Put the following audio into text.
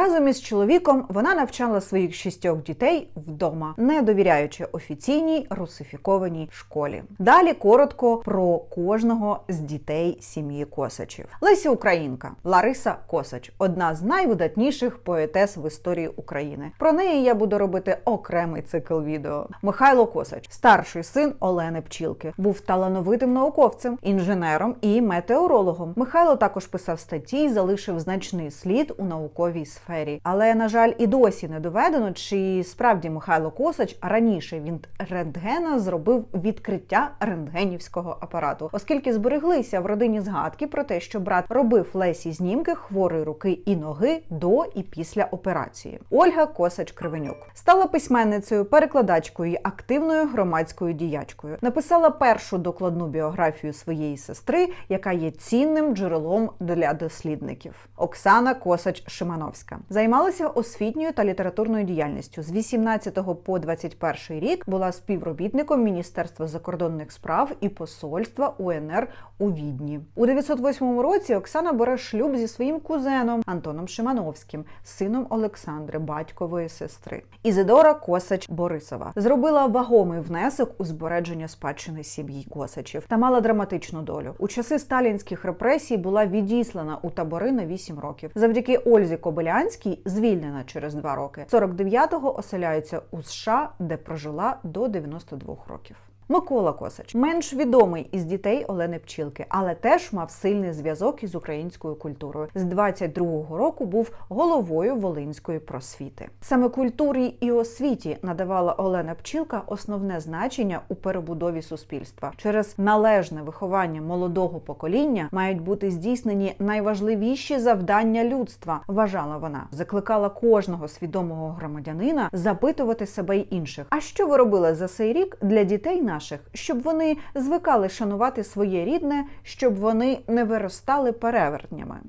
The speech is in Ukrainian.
Разом із чоловіком вона навчала своїх шістьох дітей вдома, не довіряючи офіційній русифікованій школі. Далі коротко про кожного з дітей сім'ї Косачів. Леся Українка Лариса Косач, одна з найвидатніших поетес в історії України. Про неї я буду робити окремий цикл відео. Михайло Косач, старший син Олени Пчілки, був талановитим науковцем, інженером і метеорологом. Михайло також писав статті і залишив значний слід у науковій сфері. Але на жаль, і досі не доведено, чи справді Михайло Косач раніше від рентгена зробив відкриття рентгенівського апарату, оскільки збереглися в родині згадки про те, що брат робив Лесі знімки хворої руки і ноги до і після операції. Ольга Косач Кривенюк стала письменницею, перекладачкою і активною громадською діячкою. Написала першу докладну біографію своєї сестри, яка є цінним джерелом для дослідників. Оксана Косач Шимановська займалася освітньою та літературною діяльністю. З 18 по 21 рік була співробітником Міністерства закордонних справ і посольства УНР у Відні. У 908 році Оксана бере шлюб зі своїм кузеном Антоном Шимановським, сином Олександри, батькової сестри. Ізидора Косач Борисова зробила вагомий внесок у збереження спадщини сім'ї Косачів та мала драматичну долю. У часи сталінських репресій була відіслана у табори на 8 років. Завдяки Ользі Кобилянській звільнена через два роки. 49-го оселяється у США, де прожила до 92 років. Микола Косач менш відомий із дітей Олени Пчілки, але теж мав сильний зв'язок із українською культурою. З 22-го року був головою Волинської просвіти. Саме культурі і освіті надавала Олена Пчілка основне значення у перебудові суспільства. Через належне виховання молодого покоління мають бути здійснені найважливіші завдання людства. Вважала вона, закликала кожного свідомого громадянина запитувати себе й інших. А що ви робили за цей рік для дітей наших, щоб вони звикали шанувати своє рідне, щоб вони не виростали перевертнями?